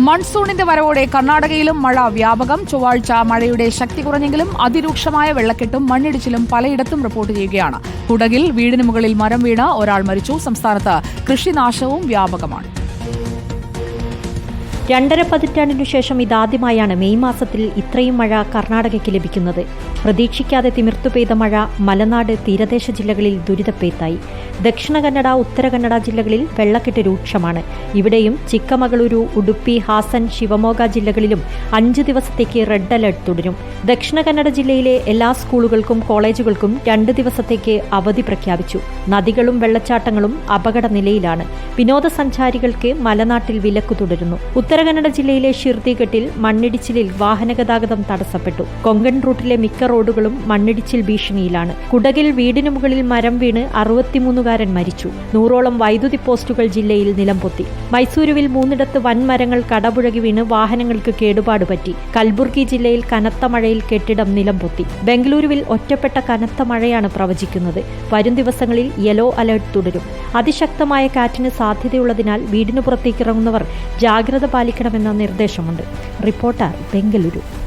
മൺസൂണിന്റെ വരവോടെ കർണാടകയിലും മഴ വ്യാപകം. ചൊവ്വാഴ്ച മഴയുടെ ശക്തി കുറഞ്ഞെങ്കിലും അതിരൂക്ഷമായ വെള്ളക്കെട്ടും മണ്ണിടിച്ചിലും പലയിടത്തും റിപ്പോർട്ട് ചെയ്യുകയാണ്. കുടകിൽ വീടിന് മുകളിൽ മരം വീണ് ഒരാൾ മരിച്ചു. സംസ്ഥാനത്ത് കൃഷിനാശവും വ്യാപകമാണ്. രണ്ടര പതിറ്റാണ്ടിനു ശേഷം ഇതാദ്യമായാണ് മെയ് മാസത്തിൽ ഇത്രയും മഴ കർണാടകയ്ക്ക് ലഭിക്കുന്നത്. പ്രതീക്ഷിക്കാതെ തിമിർത്തു പെയ്ത മഴ മലനാട് തീരദേശ ജില്ലകളിൽ ദുരിതപ്പെയ്ത്തായി ദക്ഷിണ കന്നഡ ഉത്തര കന്നഡ ജില്ലകളിൽ വെള്ളക്കെട്ട് രൂക്ഷമാണ്. ഇവിടെയും ചിക്കമഗളൂരു ഉടുപ്പി ഹാസൻ ശിവമോഗ ജില്ലകളിലും അഞ്ച് ദിവസത്തേക്ക് റെഡ് അലർട്ട് തുടരും. ദക്ഷിണ കന്നഡ ജില്ലയിലെ എല്ലാ സ്കൂളുകൾക്കും കോളേജുകൾക്കും രണ്ട് ദിവസത്തേക്ക് അവധി പ്രഖ്യാപിച്ചു. നദികളും വെള്ളച്ചാട്ടങ്ങളും അപകട നിലയിലാണ് വിനോദസഞ്ചാരികൾക്ക് മലനാട്ടിൽ വിലക്ക് തുടരുന്നു. ഉത്തരകന്നഡ ജില്ലയിലെ ഷിർദിഘട്ടിൽ മണ്ണിടിച്ചിലിൽ വാഹനഗതാഗതം തടസ്സപ്പെട്ടു. കൊങ്കൺ റൂട്ടിലെ മിക്ക റോഡുകളും മണ്ണിടിച്ചിൽ ഭീഷണിയിലാണ്. കുടകിൽ വീടിനു മുകളിൽ മരം വീണ് അറുപത്തിമൂന്നുകാരൻ മരിച്ചു. നൂറോളം വൈദ്യുതി പോസ്റ്റുകൾ ജില്ലയിൽ നിലംപൊത്തി. മൈസൂരുവിൽ മൂന്നിടത്ത് വൻമരങ്ങൾ കടപുഴകി വീണ് വാഹനങ്ങൾക്ക് കേടുപാട് പറ്റി. കൽബുർഗി ജില്ലയിൽ കനത്ത മഴയിൽ കെട്ടിടം നിലംപൊത്തി. ബംഗളൂരുവിൽ ഒറ്റപ്പെട്ട കനത്ത മഴയാണ് പ്രവചിക്കുന്നത്. വരും ദിവസങ്ങളിൽ യെല്ലോ അലർട്ട് തുടരും. അതിശക്തമായ കാറ്റിന് സാധ്യതയുള്ളതിനാൽ വീടിനു പുറത്തേക്ക് ഇറങ്ങുന്നവർ ജാഗ്രത പാലിക്കണമെന്ന നിർദ്ദേശമുണ്ട്. റിപ്പോർട്ടർ ബംഗളൂരു.